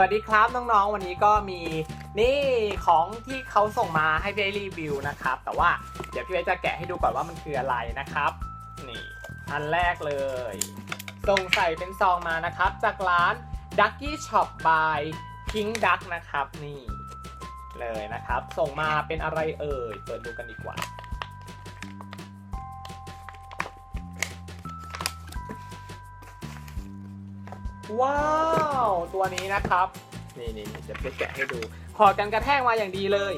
วัสดีครับน้องๆ วันนี้ก็มีนี่ของที่เขาส่งมาให้พี่ไอรีวิวนะครับ แต่ว่าเดี๋ยวพี่ไอจะแกะให้ดูก่อนว่ามันคืออะไรนะครับนี่อันแรกเลย ส่งใส่เป็นซองมานะครับ จากร้าน Ducky Shop by Pink Duck นะครับนี่เลยนะครับ ส่งมาเป็นอะไรเอ่ยเปิดดูกันดีกว่า ว้าวาตัวนี้นะครับ นี่นี่จะไปแกะให้ดูห่อกันกระแทกมาอย่างดีเลย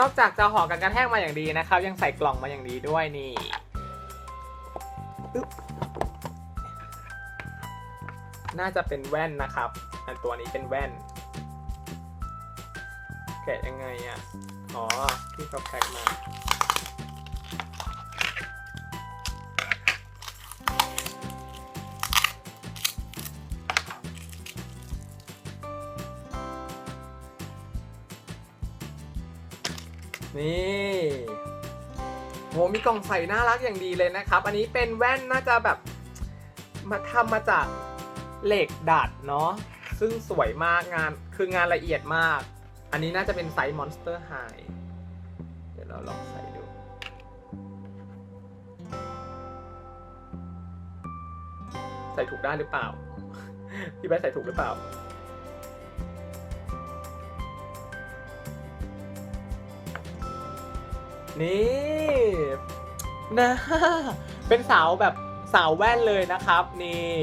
นอกจากจะห่อกันกระแทกมาอย่างดีนะครับ ยังใส่กล่องมาอย่างดีด้วยนี่น่าจะเป็นแว่นนะครับ อันตัวนี้เป็นแว่น แกะยังไงอะ อ๋อ ที่เขาแพ็คมา นี่โหมีกล่องใส่น่ารักอย่างดีเลยนะครับ อันนี้เป็นแว่นน่าจะแบบมาทำมาจากเหล็กดัดเนาะ ซึ่งสวยมากงานคืองานละเอียดมาก อันนี้น่าจะเป็นไซส์ Monster High เดี๋ยวเราลองใส่ดู ใส่ถูกได้หรือเปล่า พี่ใบร์ทใส่ถูกหรือเปล่า นี่ นะ เป็นสาวแบบสาวแว่นเลยนะครับ นี่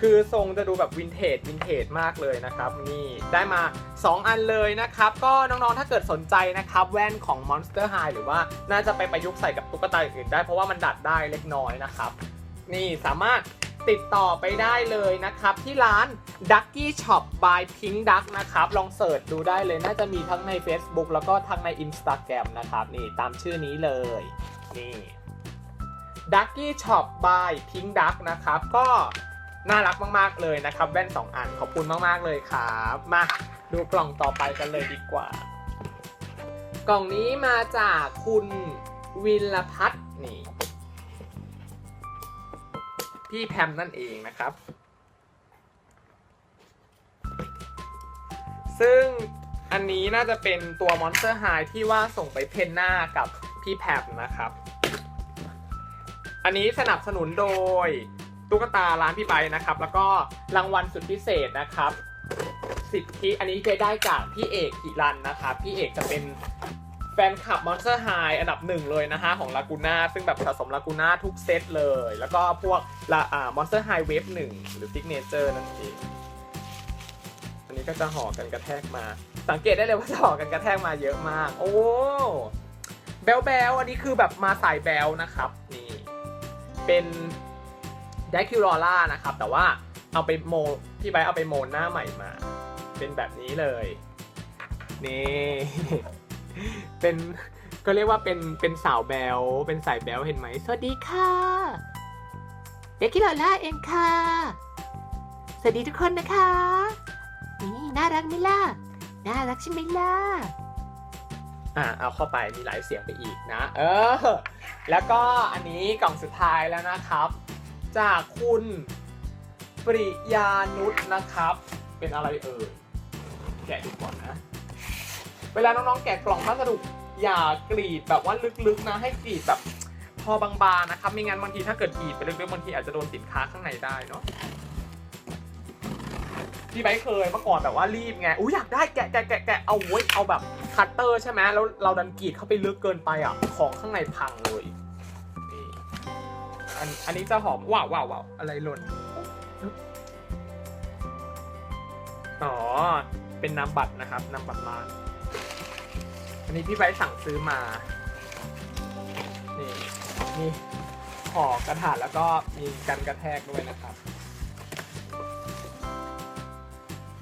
คือทรงจะดูแบบวินเทจวินเทจมากเลยนะครับ นี่ได้มา 2 อันเลยนะครับ ก็น้องๆถ้าเกิดสนใจนะครับ แว่นของ Monster High หรือว่าน่าจะไปประยุกต์ใส่กับตุ๊กตาอื่นได้เพราะว่ามันดัดได้เล็กน้อยนะครับ นี่สามารถติดต่อไปได้เลยนะครับ ที่ร้าน Ducky Shop by Pink Duck นะครับ ลองเสิร์ชดูได้เลยน่าจะมีทั้งใน Facebook แล้วก็ทั้งใน Instagram นะครับ นี่ตามชื่อนี้เลย นี่ Ducky Shop by Pink Duck นะครับ ก็ น่ารักมากๆเลยนะครับ แว่น 2 อันขอบคุณมากๆเลยครับมาดูกล่องต่อไปกันเลยดีกว่า กล่องนี้มาจากคุณวิลพัฒน์นี่พี่แพมนั่นเองนะครับ ซึ่งอันนี้น่าจะเป็นตัว Monster High ที่ว่าส่งไปเพนหน้ากับพี่แพมนะครับ อันนี้สนับสนุนโดย ตุ๊กตาร้านพี่ใบนะครับ แล้วก็รางวัลสุดพิเศษนะครับ สิทธิอันนี้เคยได้จากพี่เอกหิรันนะครับ พี่เอกจะเป็นแฟนคลับ Monster High อันดับหนึ่งเลยนะฮะของลากูน่าซึ่งแบบสะสมลากูน่าทุกเซตเลย แล้วก็พวกละอ่า Monster High Wave 1หรือ Signature นั่นเองอันนี้ก็จะห่อกันกระแทกมา สังเกตได้เลยว่าจะห่อกันกระแทกมาเยอะมาก โอ้แบลแบลอันนี้คือแบบมาสายแบลนะครับนี่เป็น ไดคิวรอล่านะครับ แต่ว่าเอาไปโมพี่ไบร์เอาไปโมหน้าใหม่มา เป็นแบบนี้เลย นี่ เป็นก็เรียกว่าเป็นเป็นสาวแบลเป็นสายแบลเห็นไหม สวัสดีค่ะเด็กคิรอล่าเองค่ะ สวัสดีทุกคนนะคะ นี่น่ารักไหมล่ะ น่ารักใช่ไหมล่ะ อ่าเอาเข้าไปมีหลายเสียงไปอีกนะ เออ แล้วก็อันนี้กล่องสุดท้ายแล้วนะครับ จากคุณปริยานุชนะครับ เป็นอะไรเอ่ย แกะดูก่อนนะ เวลาน้องๆแกะกล่องพัสดุอย่ากรีดแบบว่าลึกๆนะ ให้กรีดแบบพอบางๆนะครับ ไม่งั้นบางทีถ้าเกิดกรีดไปลึกๆบางทีอาจจะโดนสินค้าข้างในได้เนาะพี่ไบเคยเมื่อก่อนแบบว่ารีบไงอู้อยากได้แกะแกะแกะแกะเอาไว้ยเอาแบบคัตเตอร์ใช่ไหมแล้วเราดันกรีดเข้าไปลึกเกินไปอะ ของข้างในพังเลย นอันนี้จะหอมว้าวว้าวว้าวอะไรหล่นอ๋อ เป็นนามบัตรนะครับนามบัตรร้าอันนี้พี่ไบสั่งซื้อมา นี่นี่ห่อกระถาดแล้วก็มีกันกระแทกด้วยนะครับ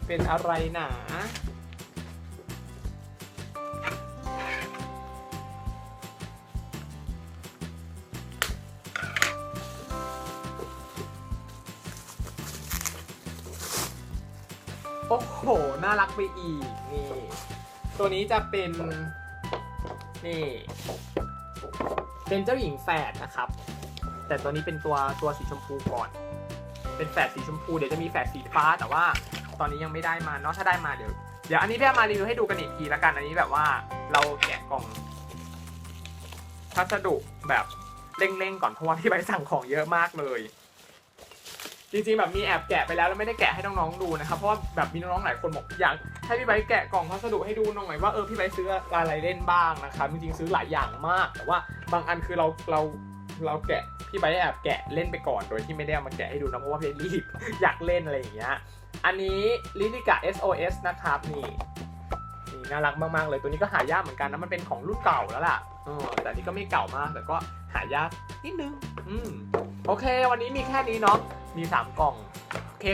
เป็นอะไรหนาโอ้อ้โห น่ารักไปอีก นี่ ตัวนี้จะเป็น นี่ เป็นเจ้าหญิงแฝดนะครับ แต่ตัวนี้เป็นตัวตัวสีชมพูก่อน เป็นแฝดสีชมพู เดี๋ยวจะมีแฝดสีฟ้า แต่ว่าตอนนี้ยังไม่ได้มาเนาะ ถ้าได้มาเดี๋ยว เดี๋ยวอันนี้พี่เอามารีวิวให้ดูกันอีกทีละกัน อันนี้แบบว่าเราแกะกล่องพัสดุแบบเร่งๆก่อนเพราะว่าพี่ใบสั่งของเยอะมากเลย จริงๆแบบมีแอบแกะไปแล้วแล้วไม่ได้แกะให้น้องๆดูนะครับเพราะว่าแบบมีน้องๆหลายคนบอกอยากให้พี่ใบแกะกล่องพัสดุให้ดูหน่อยว่าเออพี่ใบซื้ออะไรเล่นบ้างนะครับจริงๆซื้อหลายอย่างมาก แต่ว่าบางอันคือเราเราเราแกะพี่ใบแอบแกะเล่นไปก่อนโดยที่ไม่ได้เอามาแกะให้ดูนะเพราะว่าพี่รีบอยากเล่นอะไรอย่างเงี้ยอันนี้ลิลิกะ SOS นะครับนี่นี่น่ารักมากๆเลยตัวนี้ก็หายากเหมือนกันนะมันเป็นของรุ่นเก่าแล้วล่ะเออแต่นนี้ก็ไม่เก่ามากแต่ก็หายากนิดนึงอืมโอเค วันนี้มีแค่นี้เนาะ มี 3 กล่อง